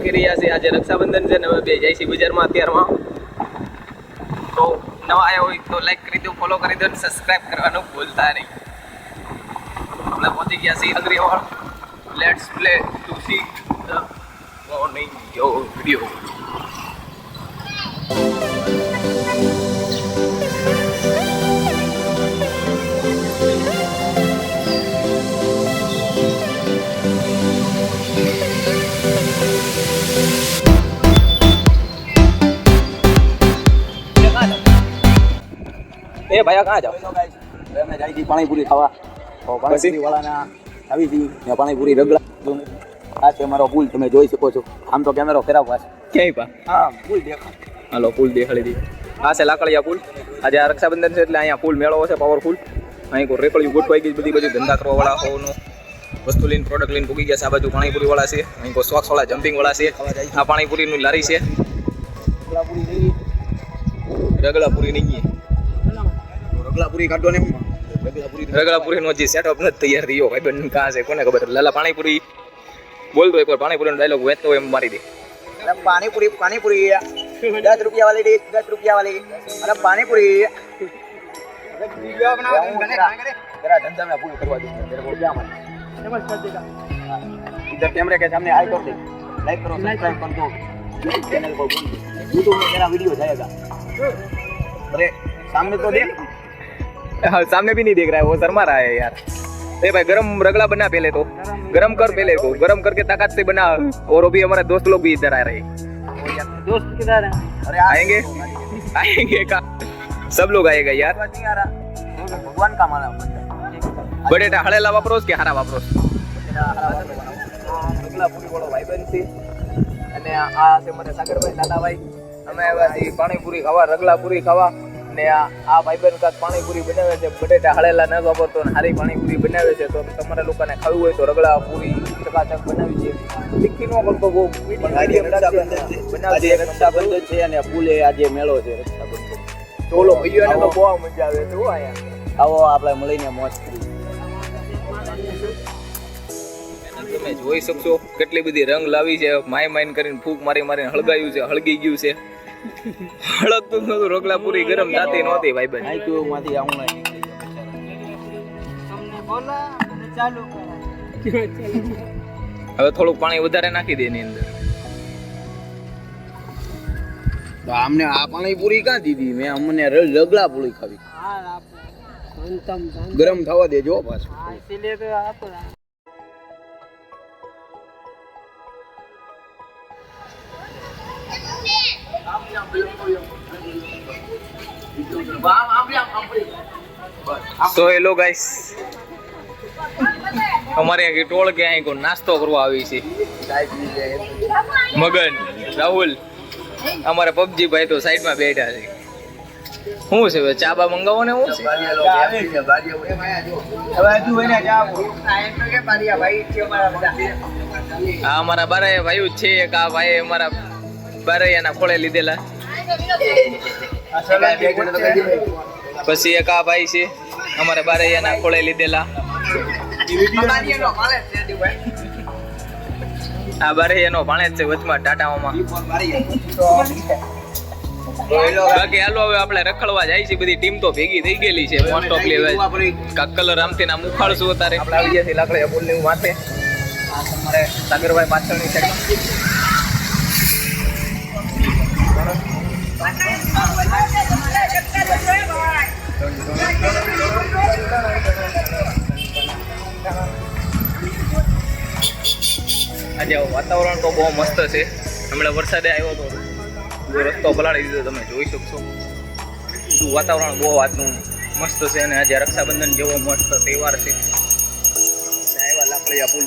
રાખી રહ્યા છે. આજે રક્ષાબંધન છે ને હવે બે જાય છે બજારમાં અત્યારમાં. તો નવા આવ્યા હોય તો લાઈક કરી દો ફોલો કરી દો અને સબસ્ક્રાઇબ કરવાનું ભૂલતા નહીં. હમણાં પહોંચી ગયા છીએ અગ્રીવાળ. Let's play to see the morning your video એ ભાઈ ક્યાં જાઓ? મેં જાય છે પાણીપુરી ખાવા. તો પાણીપુરી વાળાના આવી હતી. ત્યાં પાણીપુરી રગડા. આ છે મારો પુલ તમે જોઈ શકો છો. આમ તો કેમેરો ખરાબ પાસ ક્યાંય પા હા પુલ દેખા હાલો પુલ દેખાડી દી આ છે લાકડિયા પુલ. આજે આ રક્ષાબંધન છે એટલે અહીંયા પુલ મેળો છે પાવરફુલ અહીં કોઈ રેકડિયું ગોઠવાઈ ગઈ બધી બધી ધંધા કરવા વાળા હોવાનું. વસ્તુ લઈને પ્રોડક્ટ લઈને પૂકી ગયા છે. આ બાજુ પાણીપુરી વાળા છે. અહીં કોઈ સોક્સ વાળા જમ્પિંગ વાળા છે. આ પાણીપુરીની લારી છે. રગડા પૂરી નહીં. રગલાપુરી કાઢો ને હું જે સેટઅપ તૈયાર થયો ભાઈ બંધ કોને ખબર? લાલા પાણીપુરી. બોલતો એકવાર પાણીપુરીનો ડાયલોગ વેચતો હોય એમ મારી દે. પાણીપુરી પાણીપુરી. દસ રૂપિયા વાળી ડીશ દસ રૂપિયા પાણીપુરી. કેમેરા કે સામને હાઈ કર દે. લાઈક કરો સબસ્ક્રાઇબ કર. દો. ચેનલ પર યુટ્યુબ અરે સામને તો દેખ. हाँ सामने भी नहीं देख रहा है वो शर्मा रहा है यार ए भाई गरम रगड़ा बना पहले तो गरम कर पहले को गरम करके ताकत से बना और वो भी हमारे दोस्त लोग भी इधर आ रहे दोस्त किधर हैं आएंगे आएंगे का सब लोग आएगा यार ભગવાન કામ આલા બટેટા હળેલા વાપરો કે હારા વાપરો એકલા પૂરી વાળો વાઇબન્સી અને આ છે મને સાગરભાઈ દાદાભાઈ અમે આવ્યા છીએ પાણીપુરી ખાવા રગલા પૂરી ખાવા ને આ ભાઈબંધ કાંક પાણીપુરી બનાવે છે બટેટા હળેલા ન વાપરતો ને હારી પાણીપુરી બનાવે છે તો તમારા લોકોને ખાવું હોય તો રગડા પૂરી ચકાચક બનાવી છે તીખી નો કરતો બહુ બનાવે રક્ષાબંધન છે. અને ફૂલે આજે મેળો છે રક્ષાબંધન. ચોલો ભાઈઓને તો બહુ મજા આવે છે આવો આપણે મળીને મોજ કરી તમે જોઈ શકશો કેટલી બધી રંગ લાવી છે માય માઇન કરીને ફૂંક મારી મારીને હળગાયું છે હળગી ગયું છે. હળકતું નતું રોકલા પૂરી ગરમ દાતી નહોતી ભાઈ બન. આઈક્યુ માંથી આવું તમને બોલા ચાલુ હવે થોડું પાણી વધારે નાખી દે એની અંદર. તો આમને આ પાણી પૂરી કાં દીધી? મેં અમને રગલા પૂરી ખાવી. ગરમ થવા દેજો પાછું. તો હેલો ગાઈસ અમારે અહીં ટોળ કે અહીં કોઈ નાસ્તો કરવા આવી છે. મગન, રાહુલ, અમારા પબજી ભાઈ તો સાઈડમાં બેઠા છે. શું છે ચાબા મંગાવો ને શું છે? હા, અમારા બારાયા ભાઈઓ છે એક, આ ભાઈ અમારા બારાયાના ખોળે લીધેલા. પછી એક આ ભાઈ છે. અમારે બારૈયાના ખોળે લીધેલા. આ બારૈયાનો ભાણે જ છે વચમાં, ટાટાઓમાં. બાકી હાલો હવે આપણે રખડવા જાય છે. બધી ટીમ તો ભેગી થઈ ગયેલી છે. મોસ્ટ ઓફ લેવલ કાક કલર આમથી ના મુખાડશું અત્યારે. આપણે આવી ગયા છે લાકડે બોલને હું વાંચે. સાગરભાઈ પાછળની સાઈડ વાતાવરણ તો બહુ મસ્ત છે. હમણાં વરસાદે આવ્યો હતો જો રસ્તો પલાળી દીધો તમે જોઈ શકશો. વાતાવરણ બહુ આજનું મસ્ત છે અને આજે રક્ષાબંધન જેવો મસ્ત તહેવાર છે. આવ્યા લાકડીયા પુલ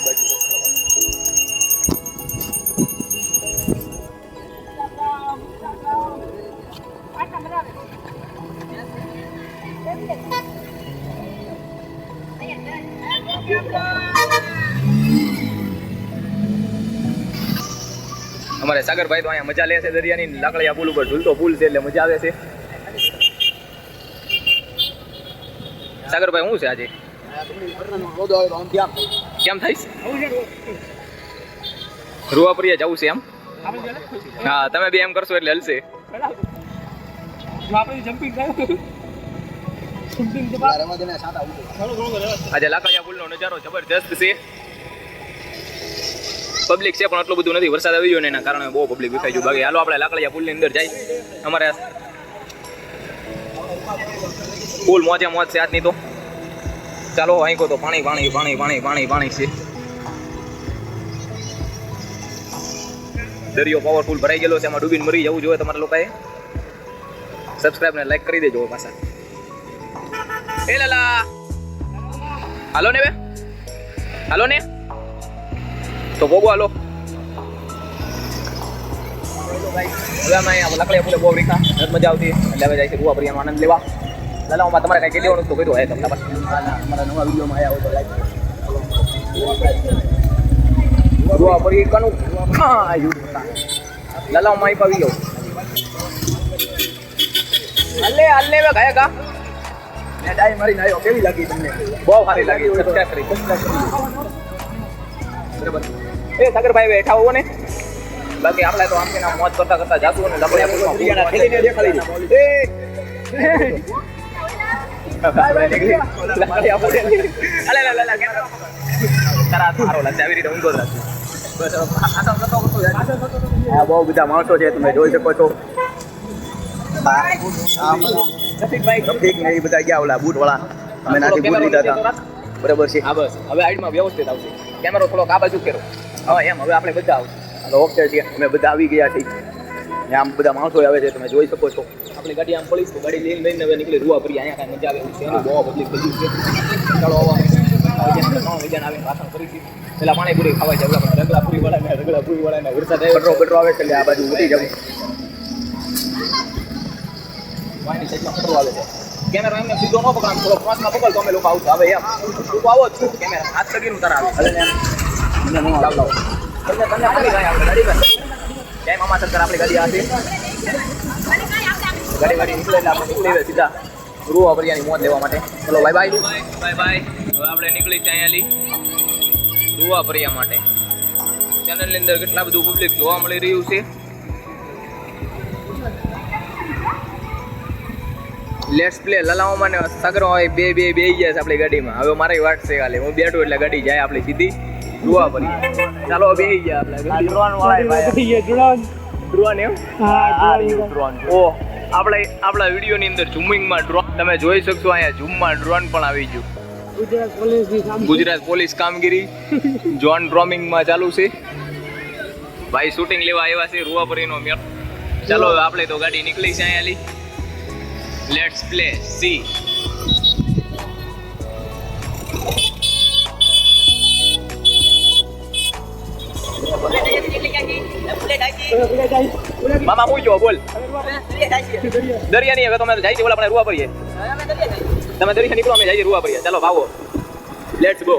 સાગરભાઈ તો અહીંયા મજા લે છે દરિયાની લાકડિયા પુલ ઉપર ઝૂલતો પુલ છે એટલે મજા આવે છે. સાગરભાઈ શું છે આજે? કેમ થાય રૂવાપરીએ જવું છે એમ? હા, તમે બી એમ કરશો એટલે હલશે. આજે લાકડિયા પુલનો નજારો જબરજસ્ત છે. પબ્લિક છે, પણ એટલું બધું નથી. વરસાદ આવી ગયો ને એના કારણે બહુ પબ્લિક વિખાઈ ગયું. બાકી હાલો આપણે લાકડિયા પુલની અંદર જાય. અમારે પુલ મોજે મોજ છે આજની તો. ચાલો અહીં કહો તો પાણી પાણી પાણી પાણી પાણી પાણી છે. દરિયો પાવરફુલ ભરાઈ ગયેલો છે. એમાં ડૂબીને મરી જવું જોઈએ તમારા લોકોએ. સબસ્ક્રાઇબ ને લાઈક કરી દેજો પાછા. એ લાલા. હાલો ને બે હાલો ને? તો બોબો હાલો હવે અમે અહીંયા લકડીયા પુલે બહુ રીખા નથી મજા આવતી. એટલે હવે જાય છે ગુવા પ્રિયાનો આનંદ લેવા. લાલા હું તમારે કઈ દેવાનું તો કીધું હે તમને બસ ના, અમારા નવા વિડીયોમાં આવ્યા હોય તો લાઈક રૂવા પરી કનું લાલા માઈ પાવી જાઉં અલે અલે વે ગયા કા? મેં ડાઈ મારીને આવ્યો કેવી લાગી તમને? બહુ સારી લાગી. સબસ્ક્રાઇબ કરી. બરાબર. એ સાગરભાઈ બેઠા હોવો ને. બાકી આપણે તો આમ કે મોજ કરતા કરતા જાતું ને બહુ બધા માણસો છે તમે જોઈ શકો છો. બધા ગયા ઓલા બૂટ વાળા અમે નાથી બૂટ લીધા હતા. બરાબર છે. હા બસ. હવે હાઈડમાં વ્યવસ્થિત આવશે. કેમેરો થોડોક આ બાજુ હા એમ. હવે આપણે બધા આવશે હવે ઓકે છે અમે બધા આવી ગયા છીએ. ને આમ બધા માણસો આવે છે તમે જોઈ શકો છો. આપણી ગાડી આમ પડીશ તો ગાડી લઈને લઈને હવે નીકળી રૂવા પડી અહીંયા કાંઈ મજા આવે એવું છે. નહીં. બહુ પબ્લિક થઈ ગયું છે. ચાલો હવે ત્રણ વાગ્યાના આવીને ભાષણ કરીશું પેલા પાણીપુરી ખાવા છે આપણે રગડાપુરી વાળાને રગડાપુરી વાળાને વરસાદ આવ્યો બટરો બટરો આવે છે એટલે આ બાજુ ઉઠી જવું. વાયની સાઈડમાં ખતરો આવે છે. કેમેરો એમને સીધો ન પકડામ થોડો ક્રોસમાં પકડ તો અમે લોકો આવશું. હવે એમ. તું આવો જ છું. કેમેરા હાથ સગીનું તારા સીધા રૂવા ભરિયાની મોત લેવા માટે. ચલો બાય નીકળી અહીંયાથી રૂવા ભરિયા માટે. ચેનલની અંદર કેટલા બધું પબ્લિક જોવા મળી રહ્યું છે. લેટ્સ પ્લે લલાવવામાં ને સગરો હોય બે બે બે ગયા છે આપણી ગાડીમાં. હવે મારી વાત છે ખાલી. હું બેઠું એટલે ગાડી જાય આપણી સીધી. રૂવા ભરી ચાલો બે ગયા આપણે ડ્રોન વાળા ભાઈ ડ્રોન એમ ડ્રોન ઓ આપણે આપણા વિડીયોની અંદર ઝૂમિંગમાં ડ્રોન તમે જોઈ શકશો અહીંયા ઝૂમમાં ડ્રોન પણ આવી ગયું ગુજરાત પોલીસ કામગીરી જોન ડ્રોમિંગમાં ચાલુ છે ભાઈ શૂટિંગ લેવા આવ્યા છે રૂવાપરીનો મેળ ચાલો આપણે તો ગાડી નીકળી છે અહીંયાથી લેટ્સ પ્લે સી મામા પૂછજો બોલ. દરિયા નહીં હવે તમે જાય છે આપણે રૂવા પડીએ તમે દરિયા નીકળો, અમે જઈએ રૂવા પડીએ ચાલો, ભાવો. લેટ્સ ગો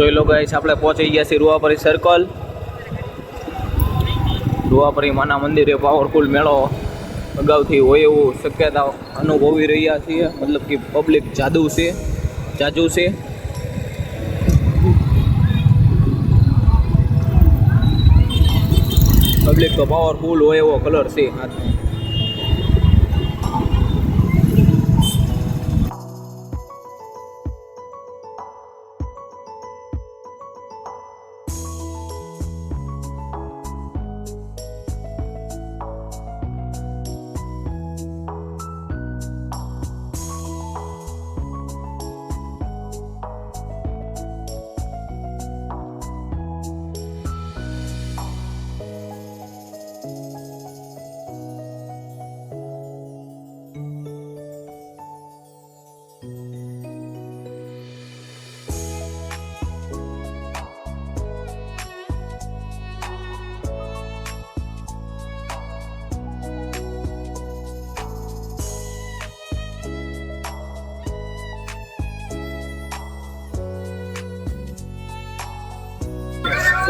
તો એ લોકો આપણે પહોંચી ગયા છીએ રૂવાપરી સર્કલ રૂવાપરી માના મંદિરે પાવરફુલ મેળો અગાઉથી હોય એવું શક્યતા અનુભવી રહ્યા છીએ. મતલબ કે પબ્લિક જાદુ છે, જાજુ છે. પબ્લિક તો પાવરફુલ હોય એવો કલર છે હાથમાં.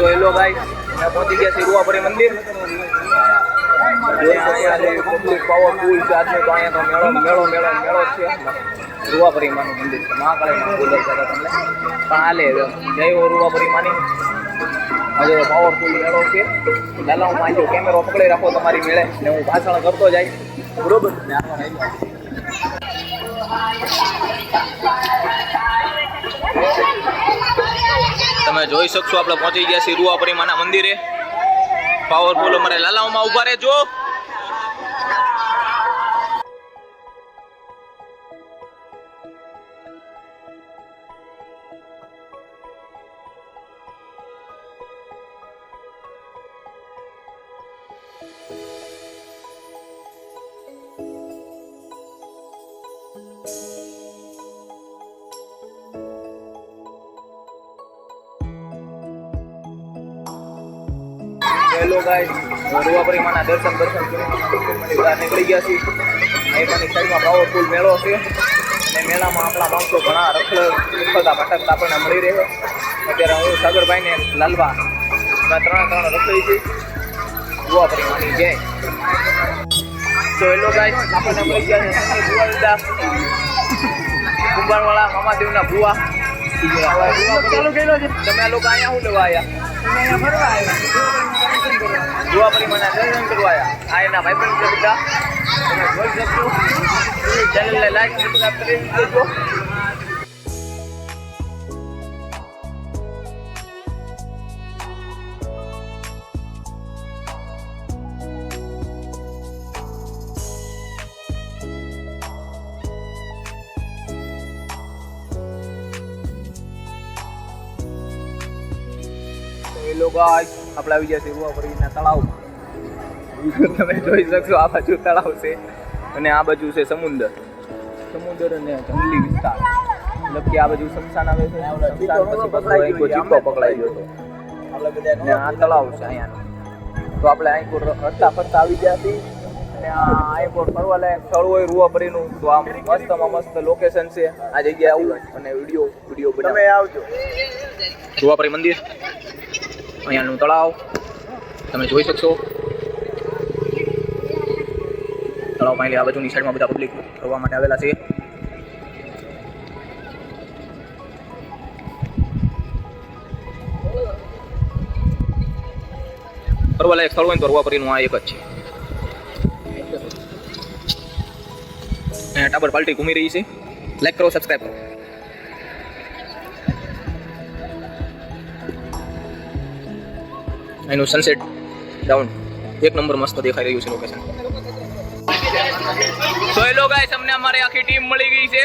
તો હેલો ત્યાં પહોંચી ગયા છે રૂવાપરી મંદિર. પાવરફુલ છે આજનો તો અહીંયા તો મેળો મેળો મેળો મેળો છે. રૂવાપરી માનું મંદિર છે. મહાકાળી બોલે છે તમને પણ હાલે જય રૂવાપરી માની. આજે પાવરફુલ મેળો છે. લાલા, હું માંજો કેમેરો પકડી રાખો, તમારી મેળે. ને હું ભાષણ કરતો જાય. બરોબર? ને રહી જાઓ. તમે જોઈ શકશો આપણે પહોંચી ગયા છીએ રૂવાપરીમાના મંદિરે. પાવરફુલ અમારે લાલાઓમાં ઊભા રહેજો. હેલો ગાય રૂવાપરી માના દર્શન દર્શન કરીને નીકળી ગયા છીએ. અહીંયાની સાઈડમાં પાવરફુલ મેળો છે. અને મેળામાં આપણા માણસો ઘણા રખડ રખડતા ભટકતા આપણને મળી રહે. અત્યારે હું સાગરભાઈને લાલવા ત્રણ ત્રણ રસોઈ છે. રૂવાપરી માની જય. તો હેલો ગાઈસ આપણને મળી ગયા છે ભુવાલદા કુંભારવાળા મામાદેવના ભુવા. તમે આ લોકો અહીંયા શું લેવા આવ્યા? જોવા પરિમાણના દર્શન કરવા આવ્યા. આ એના ભાઈબંધ છે બધા. તમે લાઈક સબસ્ક્રાઈબ કરી દેજો. તો એ આપણે આવી ગયા છે રૂવાપરીના તળાવ. તમે જોઈ શકશો આ બાજુ તળાવ છે અને આ બાજુ છે સમુદ્ર. સમુદ્ર અને જંગલી વિસ્તાર. મતલબ કે આ બાજુ શમશાન આવે છે શમશાન પછી પકડાઈ ગયો ચીપકો પકડાઈ ગયો હતો. અને આ તળાવ છે અહીંયાનું. તો આપણે અહીં હરતા ફરતા આવી ગયા છીએ. અને આ અહીં ફરવાલાયક સ્થળ હોય રૂવાપરીનું તો આ મસ્તમાં મસ્ત લોકેશન છે. આ જગ્યાએ આવું અને વીડિયો વીડિયો તમે આવજો. રૂવાપરી મંદિર? અહીંયાનું તળાવ. તમે જોઈ શકશો. તળાવ પાસે આ બાજુની સાઈડમાં બધા પબ્લિક ફરવા માટે આવેલા છે. ફરવા લાયક સ્થળ હોય ને તો રૂવાપરીનું આ એક જ છે. અહીંયા ટાબર પાલટી ઘૂમી રહી છે. લાઈક કરો સબસ્ક્રાઈબ કરો. એનું સનસેટ ડાઉન એક નંબર મસ્ત દેખાઈ રહ્યું છે લોકેશન તો એ લોકો તમને અમારી આખી ટીમ મળી ગઈ છે.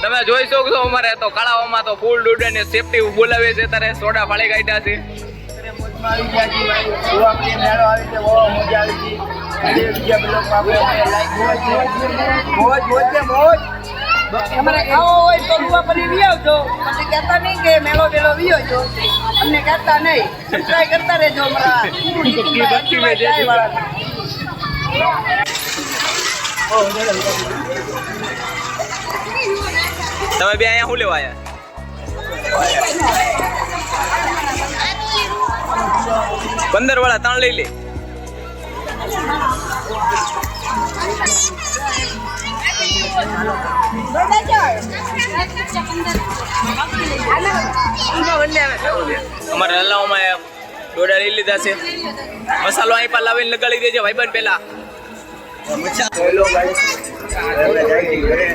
તમે જોઈ શકશો અમારે તો કાળાઓમાં તો ફૂલ ડૂડે ને સેફટી બોલાવે છે તારે સોડા ફાળી કાઢ્યા છે. અમારે ખાવો હોય તો રૂવા પરી આવજો. પછી કહેતા નહીં કે મેળો વેળો વી આવજો અમને કહેતા નહીં. સબસ્ક્રાઈબ કરતા રહેજો તમે બે અહીંયા શું લેવા આવ્યા પંદર વાળા ત્રણ લઈ લે. અમારે હલાવમાં ડોડા લઈ લીધા છે. મસાલો અહીં પર લાવીને લગાડી દેજો ભાઈબંધ પેલા. Hello guys. આપણે જાય છે ઘરે.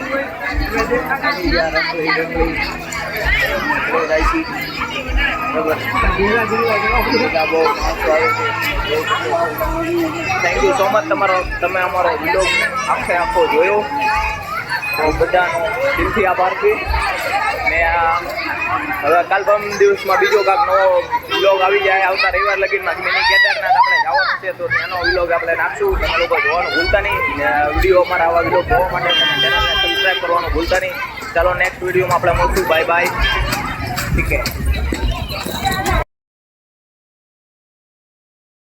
થેન્ક યુ સો મચ તમારો, તમે અમારો વીડિયો આખે આખો જોયો. તો બધાનો દિલથી આભાર છું. ને આ હવે કાલ પરમ દિવસમાં બીજો કાંક નવો વ્લોગ આવી જાય, આવતા રવિવાર લગીનમાં મિની કેદારનાથ આપણે જવાનું છે, તો ત્યાંનો વ્લોગ આપણે નાખશું. તમે લોકો જોવાનું ભૂલતા નહીં. ને વીડિયો અમારા આવા વીડિયો જોવા માટે તમે ચેનલને સબસ્ક્રાઈબ કરવાનું ભૂલતા નહીં. ચાલો નેક્સ્ટ વિડીયોમાં આપણે મળશું. બાય બાય ઠીક છે